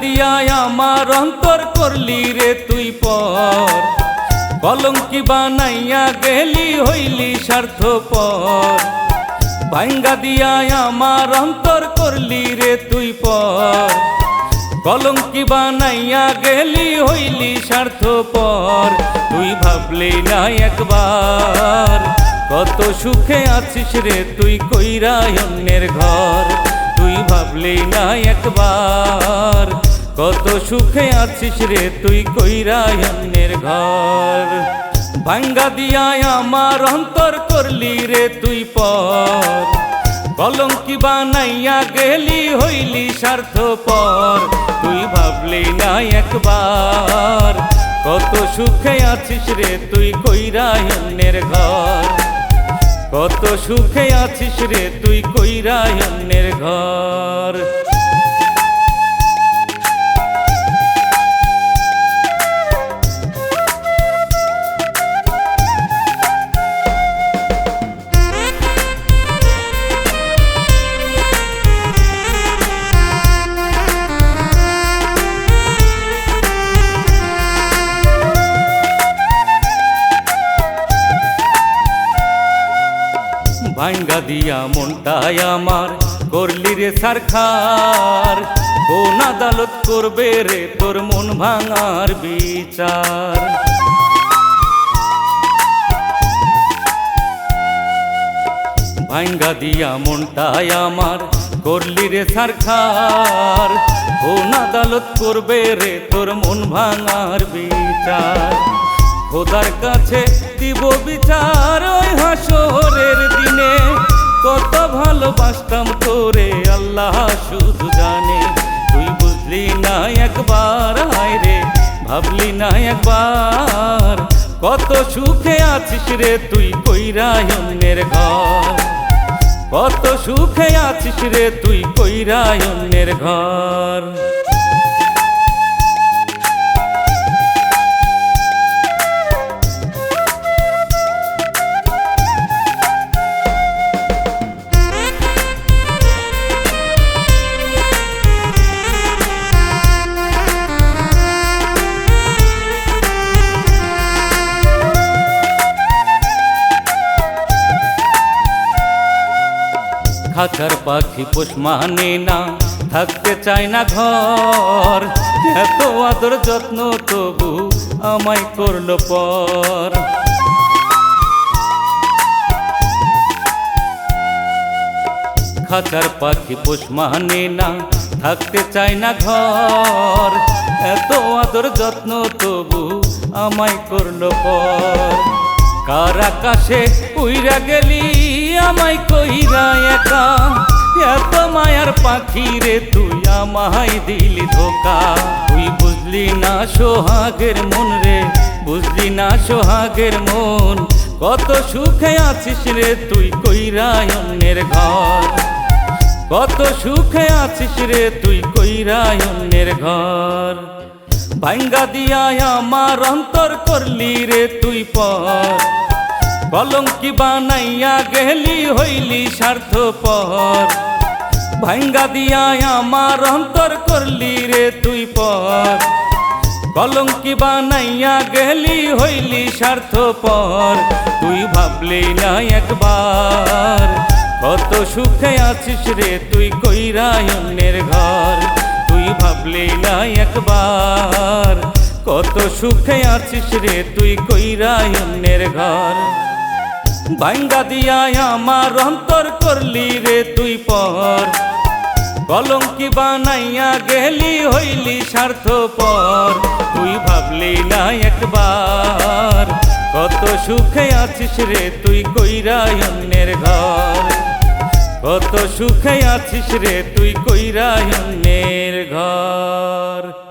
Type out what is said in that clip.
দিয়ায় আমার অন্তর করলি রে তুই পর। কলঙ্কি বানাইয়া গেলি হইলি স্বার্থপর। ভাঙ্গা দিয়ায় আমার অন্তর করলি রে তুই পর। কলঙ্কি বানাইয়া গেলি হইলি স্বার্থপর। তুই ভাবলি না একবার, কত সুখে আছিস রে তুই কইরাই অন্যের ঘর। তুই ভাবলি না একবার। কত সুখে আছিস রে তুই কইরাই অন্যের ঘর। ভাঙ্গা দিয়ায় আমার অন্তর করলি রে তুই পর। কলঙ্কি বানাইয়া গেলি হইলি স্বার্থ স্বার্থপর। তুই ভাবলি না একবার কত সুখে আছিস রে তুই কইরাই অন্যের ঘর। কত সুখে আছিস রে তুই কইরাই অন্যের ঘর। ভাঙ্গা দিয়া মনটাই আমার করলি রে সারখার। কোন আদালত করবে রে তোর মন ভাঙার বিচার। ভাঙ্গা দিয়া মনটাই আমার করলি রে সারখার। কোন আদালত করবে রে তোর মন ভাঙার বিচার। খোদার কাছে দিব বিচার, ওই হাসরের ভালোবাসতাম তোরে, আল্লাহ শুধু জানে। তুই বুঝলি না একবার রে, ভাবলি না একবার। কত সুখে আছিস রে তুই কইরা অন্যের ঘর। কত সুখে আছিস রে তুই কইরা অন্যের ঘর। খাঁচার পাখি পোষ মানে না থাকতে চায় না ঘর। এত আদর যত্ন তবু আমায় করল পর। খাঁচার পাখি পোষ মানে না থাকতে চায় না ঘর। এত আদর যত্ন তবু আমায় করল পর। কার আকাশে উইরা গেলি আমায় কইরা একা, এত মায়ার পাখি রে তুই আমায় দিলি ধোকা। তুই বুঝলি না সোহাগের মন রে, বুঝলি না সোহাগের মন। কত সুখে আছিস রে তুই কইরা অন্যের ঘর। কত সুখে আছিস রে তুই কইরা অন্যের ঘর। ভাঙ্গা দিয়া আমার অন্তর করলি রে তুই পর। কলঙ্কি বানাইয়া গেলি, হইলি স্বার্থ স্বার্থপর। ভাঙ্গা দিয়া আমার অন্তর করলি রে তুই পর। কলঙ্কি বানাইয়া গেলি, হইলি স্বার্থ স্বার্থপর। তুই ভাবলি না একবার, কত সুখে আছিস রে তুই কইরা অন্যের ঘর। তুই ভাবলি না একবার, কত সুখে আছিস রে তুই কইরা অন্যের ঘর। ভাঙ্গা দিয়া আমার অন্তর করলি রে তুই পর। কলঙ্কি বানাইয়া গেলি, হইলি স্বার্থ স্বার্থপর। তুই ভাবলি না একবার, কত সুখে আছিস রে তুই কইরা অন্যের ঘর। কত সুখে আছিস রে তুই কইরা অন্যের ঘর।